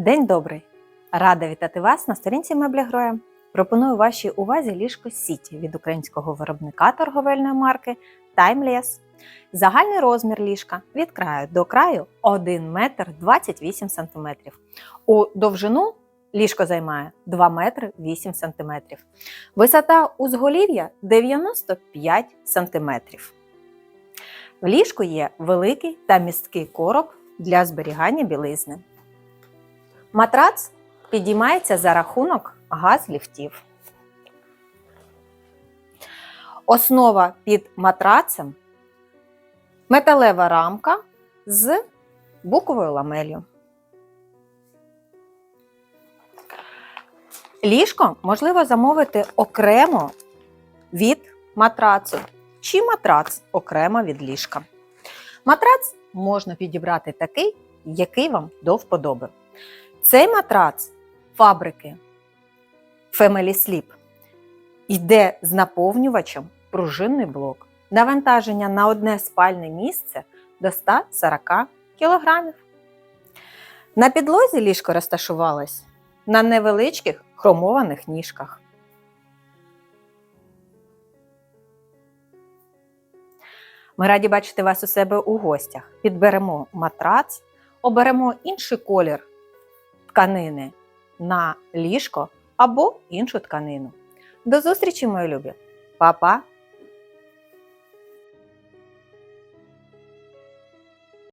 День добрий! Рада вітати вас на сторінці меблі Гроя. Пропоную вашій увазі ліжко Сіті від українського виробника торговельної марки Timeless. Загальний розмір ліжка від краю до краю 1 метр 28 см. У довжину ліжко займає 2 метри 8 см. Висота узголів'я 95 см. В ліжку є великий та місткий короб для зберігання білизни. Матрац підіймається за рахунок газ-ліфтів. Основа під матрацем металева рамка з буковою ламелью. Ліжко можливо замовити окремо від матрацу чи матрац окремо від ліжка. Матрац можна підібрати такий, який вам до вподоби. Цей матрац фабрики Family Sleep йде з наповнювачем пружинний блок. Навантаження на одне спальне місце до 140 кг. На підлозі ліжко розташувалось на невеличких хромованих ніжках. Ми раді бачити вас у себе у гостях. Підберемо матрац, оберемо інший колір тканини на ліжко або іншу тканину. До зустрічі, мої любі! Па-па!